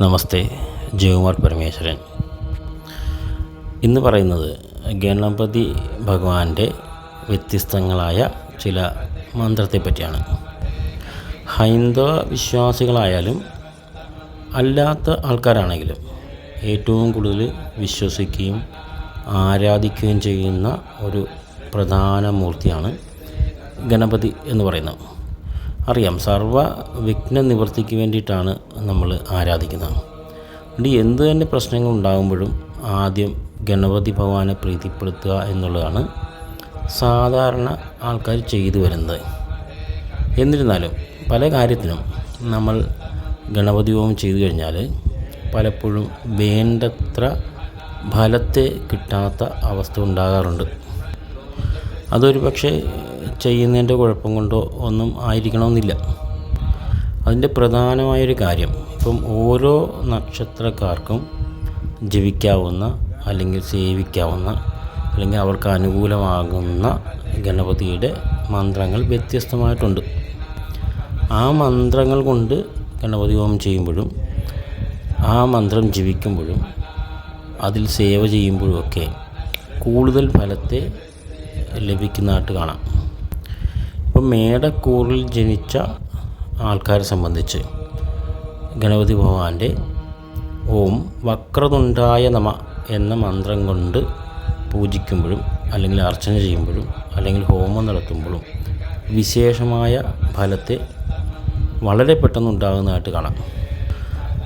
നമസ്തേ ജയകുമാർ പരമേശ്വരൻ. ഇന്ന് പറയുന്നത് ഗണപതി ഭഗവാന്റെ വ്യത്യസ്തങ്ങളായ ചില മന്ത്രത്തെ പറ്റിയാണ് ഹൈന്ദവ വിശ്വാസികളായാലും അല്ലാത്ത ആൾക്കാരാണെങ്കിലും ഏറ്റവും കൂടുതൽ വിശ്വസിക്കുകയും ആരാധിക്കുകയും ചെയ്യുന്ന ഒരു പ്രധാന മൂർത്തിയാണ് ഗണപതി എന്ന് പറയുന്നത്. അറിയാം. സർവ വിഘ്ന നിവൃത്തിക്ക് വേണ്ടിയിട്ടാണ് നമ്മൾ ആരാധിക്കുന്നത്. അതുകൊണ്ട് എന്ത് തന്നെ പ്രശ്നങ്ങൾ ഉണ്ടാകുമ്പോഴും ആദ്യം ഗണപതി ഭഗവാനെ പ്രീതിപ്പെടുത്തുക എന്നുള്ളതാണ് സാധാരണ ആൾക്കാർ ചെയ്തു വരുന്നത്. എന്നിരുന്നാലും പല കാര്യത്തിനും നമ്മൾ ഗണപതി ഹോമം ചെയ്തു കഴിഞ്ഞാൽ പലപ്പോഴും വേണ്ടത്ര ഫലത്തെ കിട്ടാത്ത അവസ്ഥ ഉണ്ടാകാറുണ്ട്. അതൊരു പക്ഷേ ചെയ്യുന്നതിന്റെ കുഴപ്പം കൊണ്ടോ ഒന്നും ആയിരിക്കണമെന്നില്ല. അതിന്റെ പ്രധാനമായൊരു കാര്യം ഇപ്പം ഓരോ നക്ഷത്രക്കാർക്കും ജീവിക്കാവുന്ന അല്ലെങ്കിൽ സേവിക്കാവുന്ന അല്ലെങ്കിൽ അവർക്ക് അനുകൂലമാകുന്ന ഗണപതിയുടെ മന്ത്രങ്ങൾ വ്യത്യസ്തമായിട്ടുണ്ട്. ആ മന്ത്രങ്ങൾ കൊണ്ട് ഗണപതി ഹോമം ചെയ്യുമ്പോഴും ആ മന്ത്രം ജപിക്കുമ്പോഴും അതിൽ സേവ ചെയ്യുമ്പോഴുമൊക്കെ കൂടുതൽ ഫലത്തെ ലഭിക്കുന്നതായിട്ട് കാണാം. ഇപ്പം മേടക്കൂറിൽ ജനിച്ച ആൾക്കാരെ സംബന്ധിച്ച് ഗണപതി ഭഗവാന്റെ ഓം വക്രതുണ്ടായ നമ എന്ന മന്ത്രം കൊണ്ട് പൂജിക്കുമ്പോഴും അല്ലെങ്കിൽ അർച്ചന ചെയ്യുമ്പോഴും അല്ലെങ്കിൽ ഹോമം നടത്തുമ്പോഴും വിശേഷമായ ഫലത്തെ വളരെ പെട്ടെന്ന് ഉണ്ടാകുന്നതായിട്ട് കാണാം.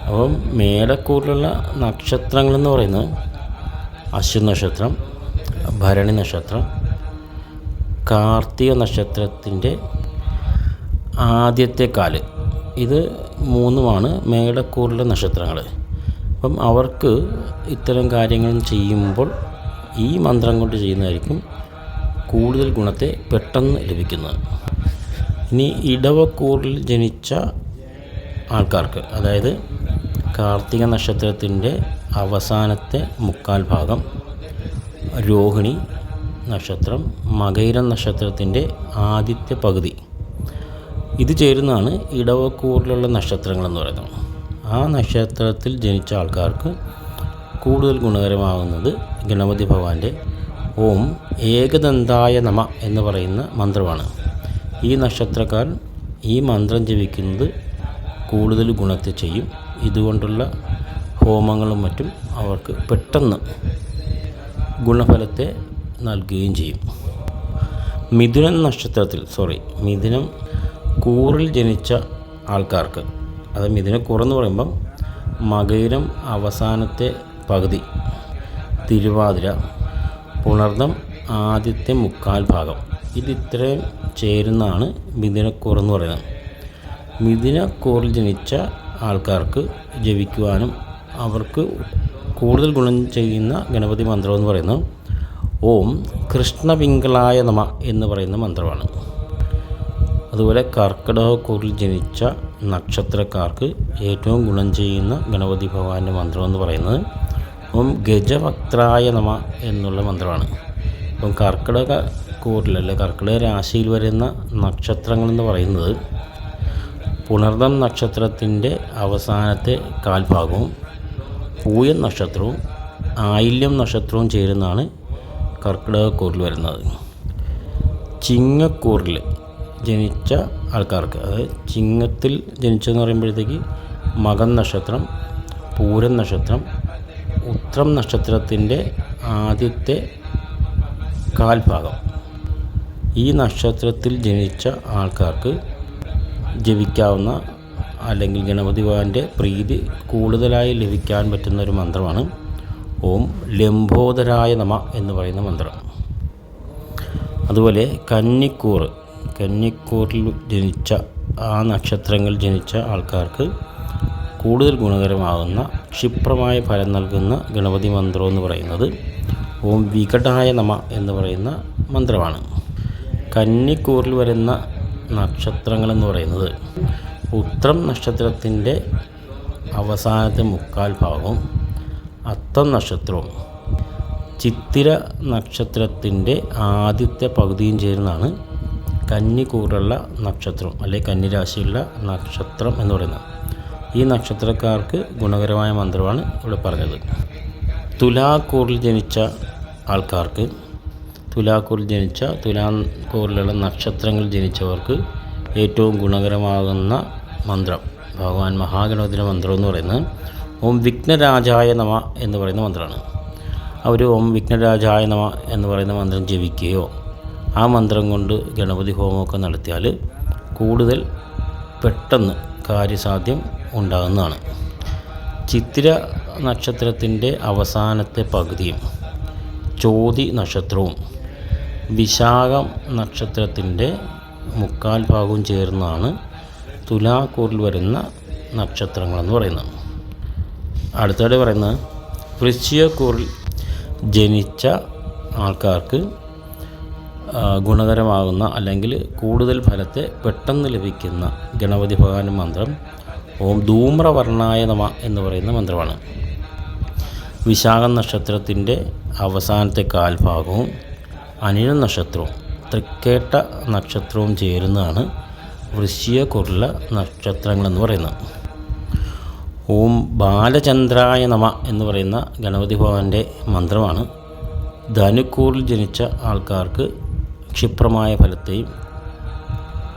അപ്പം മേടക്കൂറിലുള്ള നക്ഷത്രങ്ങളെന്ന് പറയുന്നത് അശ്വ നക്ഷത്രം ഭരണി നക്ഷത്രം കാർത്തിക നക്ഷത്രത്തിന്റെ ആദ്യത്തെ കാൽ. ഇത് മൂന്നുമാണ് മേടക്കൂറിലെ നക്ഷത്രങ്ങൾ അപ്പം അവർക്ക് ഇത്തരം കാര്യങ്ങൾ ചെയ്യുമ്പോൾ ഈ മന്ത്രം കൊണ്ട് ചെയ്യുന്നതായിരിക്കും കൂടുതൽ ഗുണത്തെ പെട്ടെന്ന് ലഭിക്കുന്നത്. ഇനി ഇടവക്കൂറിൽ ജനിച്ച ആൾക്കാർക്ക് അതായത് കാർത്തിക നക്ഷത്രത്തിന്റെ അവസാനത്തെ മുക്കാൽ ഭാഗം രോഹിണി നക്ഷത്രം മകൈര നക്ഷത്രത്തിന്റെ ആദ്യത്തെ പകുതി. ഇത് ചേരുന്നതാണ് ഇടവക്കൂറിലുള്ള നക്ഷത്രങ്ങളെന്ന് പറയുന്നത്. ആ നക്ഷത്രത്തിൽ ജനിച്ച ആൾക്കാർക്ക് കൂടുതൽ ഗുണകരമാകുന്നത് ഗണപതി ഭഗവാന്റെ ഓം ഏകദന്തായ നമ എന്ന് പറയുന്ന മന്ത്രമാണ്. ഈ നക്ഷത്രക്കാർ ഈ മന്ത്രം ജപിക്കുന്നത് കൂടുതൽ ഗുണത്തെ ചെയ്യും. ഇതുകൊണ്ടുള്ള ഹോമങ്ങളും മറ്റും അവർക്ക് പെട്ടെന്ന് ഗുണഫലത്തെ നൽകുകയും ചെയ്യും. മിഥുനം നക്ഷത്രത്തിൽ സോറി മിഥുനം കൂറിൽ ജനിച്ച ആൾക്കാർക്ക് അത് മിഥുനക്കൂറെന്ന് പറയുമ്പം മകയിരം അവസാനത്തെ പകുതി തിരുവാതിര പുണർദം ആദ്യത്തെ മുക്കാൽ ഭാഗം. ഇത് ഇത്രയും ചേരുന്നതാണ് മിഥുനക്കൂറെന്ന് പറയുന്നത്. മിഥുനക്കൂറിൽ ജനിച്ച ആൾക്കാർക്ക് ജപിക്കുവാനും അവർക്ക് കൂടുതൽ ഗുണം ചെയ്യുന്ന ഗണപതി മന്ത്രം എന്ന് പറയുന്നത് ഓം കൃഷ്ണവിംഗളായ നമ എന്ന് പറയുന്ന മന്ത്രമാണ്. അതുപോലെ കർക്കിടകക്കൂറിൽ ജനിച്ച നക്ഷത്രക്കാർക്ക് ഏറ്റവും ഗുണം ചെയ്യുന്ന ഗണപതി ഭഗവാന്റെ മന്ത്രം എന്ന് പറയുന്നത് ഓം ഗജഭക്തായ നമ എന്നുള്ള മന്ത്രമാണ്. അപ്പം കർക്കിടക കൂറിൽ അല്ലെ കർക്കിടക രാശിയിൽ വരുന്ന നക്ഷത്രങ്ങളെന്ന് പറയുന്നത് പുണർദം നക്ഷത്രത്തിന്റെ അവസാനത്തെ കാൽഭാഗവും പൂയം നക്ഷത്രവും ആയില്യം നക്ഷത്രവും ചേരുന്നതാണ് കർക്കിടകക്കൂറിൽ വരുന്നത്. ചിങ്ങക്കൂറിൽ ജനിച്ച ആൾക്കാർക്ക് അതായത് ചിങ്ങത്തിൽ ജനിച്ചതെന്ന് പറയുമ്പോഴത്തേക്ക് മകൻ നക്ഷത്രം പൂരം നക്ഷത്രം ഉത്രം നക്ഷത്രത്തിന്റെ ആദ്യത്തെ കാൽഭാഗം. ഈ നക്ഷത്രത്തിൽ ജനിച്ച ആൾക്കാർക്ക് ജപിക്കാവുന്ന അല്ലെങ്കിൽ ഗണപതി ഭഗവാന്റെ പ്രീതി കൂടുതലായി ലഭിക്കാൻ പറ്റുന്ന ഒരു മന്ത്രമാണ് ഓം ലംബോദരായ നമ എന്ന് പറയുന്ന മന്ത്രം. അതുപോലെ കന്നിക്കൂർ കന്നിക്കൂറിൽ ജനിച്ച ആ നക്ഷത്രങ്ങൾ ജനിച്ച ആൾക്കാർക്ക് കൂടുതൽ ഗുണകരമാകുന്ന ക്ഷിപ്രമായ ഫലം നൽകുന്ന ഗണപതി മന്ത്രം എന്ന് പറയുന്നത് ഓം വികടായ നമ എന്ന് പറയുന്ന മന്ത്രമാണ്. കന്നിക്കൂറിൽ വരുന്ന നക്ഷത്രങ്ങളെന്ന് പറയുന്നത് ഉത്രം നക്ഷത്രത്തിന്റെ അവസാനത്തെ മുക്കാൽ ഭാഗവും അത്തം നക്ഷത്രവും ചിത്തിര നക്ഷത്രത്തിന്റെ ആദ്യത്തെ പകുതിയും ചേരുന്നതാണ് കന്നിക്കൂറുള്ള നക്ഷത്രം അല്ലെങ്കിൽ കന്നിരാശിയുള്ള നക്ഷത്രം എന്ന് പറയുന്നത്. ഈ നക്ഷത്രക്കാർക്ക് ഗുണകരമായ മന്ത്രമാണ് ഇവിടെ പറഞ്ഞത്. തുലാക്കൂറിൽ ജനിച്ച ആൾക്കാർക്ക് തുലാക്കൂറിൽ ജനിച്ച തുലാക്കൂറിലുള്ള നക്ഷത്രങ്ങൾ ജനിച്ചവർക്ക് ഏറ്റവും ഗുണകരമാകുന്ന മന്ത്രം ഭഗവാൻ മഹാഗണപതിയുടെ മന്ത്രം എന്ന് പറയുന്നത് ഓം വിഘ്നരാജായ നമ എന്ന് പറയുന്ന മന്ത്രമാണ് അവർ ഓം വിഘ്നരാജായ നമ എന്ന് പറയുന്ന മന്ത്രം ജപിക്കുകയോ ആ മന്ത്രം കൊണ്ട് ഗണപതി ഹോമമൊക്കെ നടത്തിയാൽ കൂടുതൽ പെട്ടെന്ന് കാര്യസാധ്യം ഉണ്ടാകുന്നതാണ്. ചിത്തിര നക്ഷത്രത്തിന്റെ അവസാനത്തെ പകുതിയും ചോതി നക്ഷത്രവും വിശാഖം നക്ഷത്രത്തിന്റെ മുക്കാൽ ഭാഗവും ചേർന്നാണ് തുലാക്കൂറിൽ വരുന്ന നക്ഷത്രങ്ങളെന്ന് പറയുന്നത്. അടുത്തത് പറയുന്നത് വൃശ്ചികക്കൂറിൽ ജനിച്ച ആൾക്കാർക്ക് ഗുണകരമാകുന്ന അല്ലെങ്കിൽ കൂടുതൽ ഫലത്തെ പെട്ടെന്ന് ലഭിക്കുന്ന ഗണപതി ഭഗവാൻ മന്ത്രം ഓം ധൂമ്രവർണായ നമ എന്ന് പറയുന്ന മന്ത്രമാണ്. വിശാഖ നക്ഷത്രത്തിന്റെ അവസാനത്തെ കാൽഭാഗവും അനിഴ നക്ഷത്രവും തൃക്കേട്ട നക്ഷത്രവും ചേരുന്നതാണ് വൃശ്ചികക്കുറില നക്ഷത്രങ്ങളെന്ന് പറയുന്നത്. ഓം ബാലചന്ദ്രായ നമ എന്ന് പറയുന്ന ഗണപതി ഭഗവാന്റെ മന്ത്രമാണ്. ധനുക്കൂറിൽ ജനിച്ച ആൾക്കാർക്ക് ക്ഷിപ്രമായ ഫലത്തെയും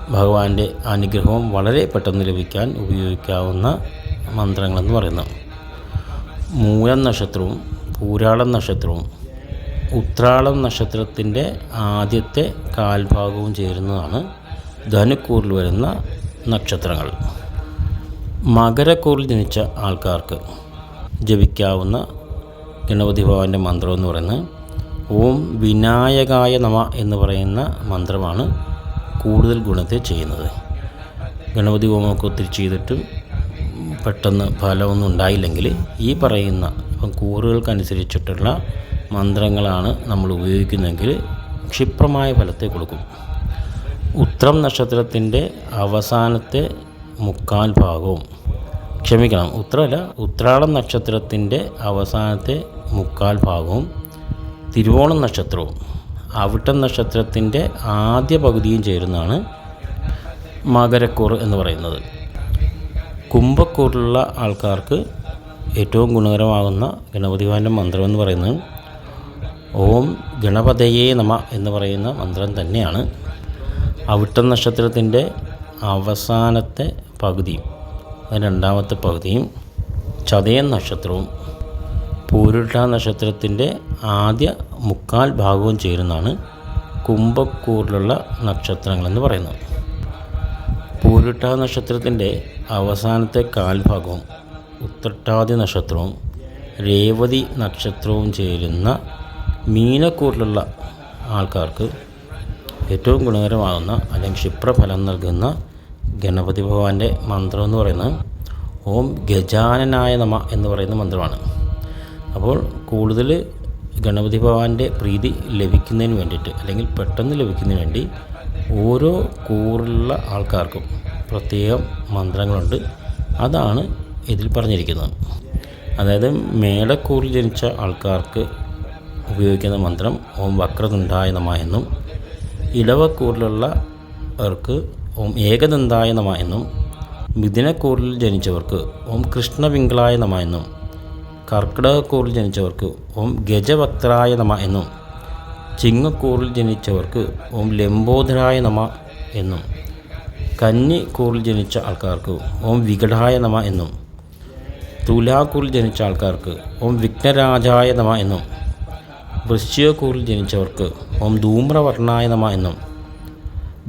ഭഗവാന്റെ അനുഗ്രഹവും വളരെ പെട്ടെന്ന് ലഭിക്കാൻ ഉപയോഗിക്കാവുന്ന മന്ത്രങ്ങളെന്ന് പറയുന്നത് മൂലം നക്ഷത്രവും പൂരാളം നക്ഷത്രവും ഉത്രാളം നക്ഷത്രത്തിന്റെ ആദ്യത്തെ കാൽഭാഗവും ചേരുന്നതാണ് ധനുക്കൂറിൽ വരുന്ന നക്ഷത്രങ്ങൾ. മകരക്കൂറിൽ ജനിച്ച ആൾക്കാർക്ക് ജപിക്കാവുന്ന ഗണപതി ഭഗവാന്റെ മന്ത്രം എന്ന് പറയുന്നത് ഓം വിനായകായ നമ എന്ന് പറയുന്ന മന്ത്രമാണ് കൂടുതൽ ഗുണത്തെ ചെയ്യുന്നത്. ഗണപതി ഹോമമൊക്കെ ഒത്തിരി ചെയ്തിട്ട് പെട്ടെന്ന് ഫലമൊന്നും ഉണ്ടായില്ലെങ്കിൽ ഈ പറയുന്ന ഇപ്പം കൂറുകൾക്കനുസരിച്ചിട്ടുള്ള മന്ത്രങ്ങളാണ് നമ്മൾ ഉപയോഗിക്കുന്നതെങ്കിൽ ക്ഷിപ്രമായ ഫലത്തെ കൊടുക്കും. ഉത്രം നക്ഷത്രത്തിന്റെ അവസാനത്തെ മുക്കാൽ ഭാഗവും. ക്ഷമിക്കണം ഉത്രമല്ല ഉത്രാളം നക്ഷത്രത്തിന്റെ അവസാനത്തെ മുക്കാൽ ഭാഗവും തിരുവോണം നക്ഷത്രവും. അവിട്ടം നക്ഷത്രത്തിന്റെ ആദ്യ പകുതിയും ചേരുന്നതാണ് മകരക്കൂർ എന്ന് പറയുന്നത്. കുംഭക്കൂറിലുള്ള ആൾക്കാർക്ക് ഏറ്റവും ഗുണകരമാകുന്ന ഗണപതിഭവന്റെ മന്ത്രം എന്ന് പറയുന്നത് ഓം ഗണപതയേ നമ എന്ന് പറയുന്ന മന്ത്രം തന്നെയാണ്. അവിട്ടം നക്ഷത്രത്തിന്റെ അവസാനത്തെ പകുതിയും രണ്ടാമത്തെ പകുതിയും ചതയൻ നക്ഷത്രവും പൂരുട്ട നക്ഷത്രത്തിന്റെ ആദ്യ മുക്കാൽ ഭാഗവും ചേരുന്നതാണ് കുംഭക്കൂറിലുള്ള നക്ഷത്രങ്ങളെന്ന് പറയുന്നത്. പൂരുട്ട നക്ഷത്രത്തിന്റെ അവസാനത്തെ കാൽഭാഗവും ഉത്രട്ടാതി നക്ഷത്രവും രേവതി നക്ഷത്രവും ചേരുന്ന മീനക്കൂറിലുള്ള ആൾക്കാർക്ക് ഏറ്റവും ഗുണകരമാകുന്ന അല്ലെങ്കിൽ ക്ഷിപ്രഫലം നൽകുന്ന ഗണപതി ഭഗവാന്റെ മന്ത്രം എന്ന് പറയുന്നത് ഓം ഗജാനനായ നമ എന്ന് പറയുന്ന മന്ത്രമാണ്. അപ്പോൾ കൂടുതൽ ഗണപതി ഭഗവാന്റെ പ്രീതി ലഭിക്കുന്നതിന് വേണ്ടിയിട്ട് അല്ലെങ്കിൽ പെട്ടെന്ന് ലഭിക്കുന്നതിന് വേണ്ടി ഓരോ കൂറുള്ള ആൾക്കാർക്കും പ്രത്യേകം മന്ത്രങ്ങളുണ്ട്. അതാണ് ഇതിൽ പറഞ്ഞിരിക്കുന്നത്. അതായത് മേടക്കൂറിൽ ജനിച്ച ആൾക്കാർക്ക് ഉപയോഗിക്കുന്ന മന്ത്രം ഓം വക്രതുണ്ടായ നമ എന്നും ഇടവക്കൂറിലുള്ളവർക്ക് ഓം ഏകദന്തായ നമ എന്നും മിഥുനക്കൂറിൽ ജനിച്ചവർക്ക് ഓം കൃഷ്ണവിംഗളായ നമ എന്നും കർക്കിടകക്കൂറിൽ ജനിച്ചവർക്ക് ഓം ഗജഭക്തരായ നമ എന്നും ചിങ്ങക്കൂറിൽ ജനിച്ചവർക്ക് ഓം ലംബോധരായ നമ എന്നും കന്നിക്കൂറിൽ ജനിച്ച ആൾക്കാർക്ക് ഓം വികടായ നമ എന്നും തുലാക്കൂറിൽ ജനിച്ച ആൾക്കാർക്ക് ഓം വിഘ്നരാജായ നമ എന്നും വൃശ്ചികക്കൂറിൽ ജനിച്ചവർക്ക് ഓം ധൂമ്രവർണായ നമ എന്നും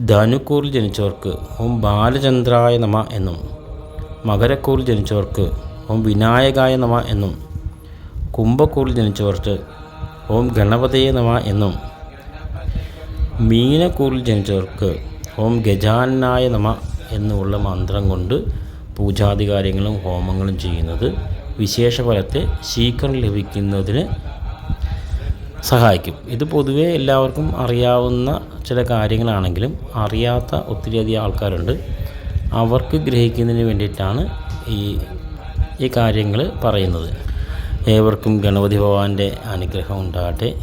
ധനുക്കൂറിൽ ജനിച്ചവർക്ക് ഓം ബാലചന്ദ്രായ നമ എന്നും മകരക്കൂറിൽ ജനിച്ചവർക്ക് ഓം വിനായകായ നമ എന്നും കുംഭക്കൂറിൽ ജനിച്ചവർക്ക് ഓം ഗണപതയെ നമ എന്നും മീനക്കൂറിൽ ജനിച്ചവർക്ക് ഓം ഗജാനായ നമ എന്നുമുള്ള മന്ത്രം കൊണ്ട് പൂജാതി കാര്യങ്ങളും ഹോമങ്ങളും ചെയ്യുന്നത് വിശേഷ ഫലത്തെ ശീഘ്രം ലഭിക്കുന്നതിന് സഹായിക്കും. ഇത് പൊതുവേ എല്ലാവർക്കും അറിയാവുന്ന ചില കാര്യങ്ങളാണെങ്കിലും അറിയാത്ത ഒത്തിരിയധികം ആൾക്കാരുണ്ട്. അവർക്ക് ഗ്രഹിക്കുന്നതിന് വേണ്ടിയിട്ടാണ് ഈ ഈ കാര്യങ്ങൾ പറയുന്നത്. ഏവർക്കും ഗണപതി ഭഗവാന്റെ അനുഗ്രഹം ഉണ്ടാകട്ടെ.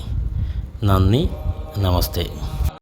നന്ദി. നമസ്തേ.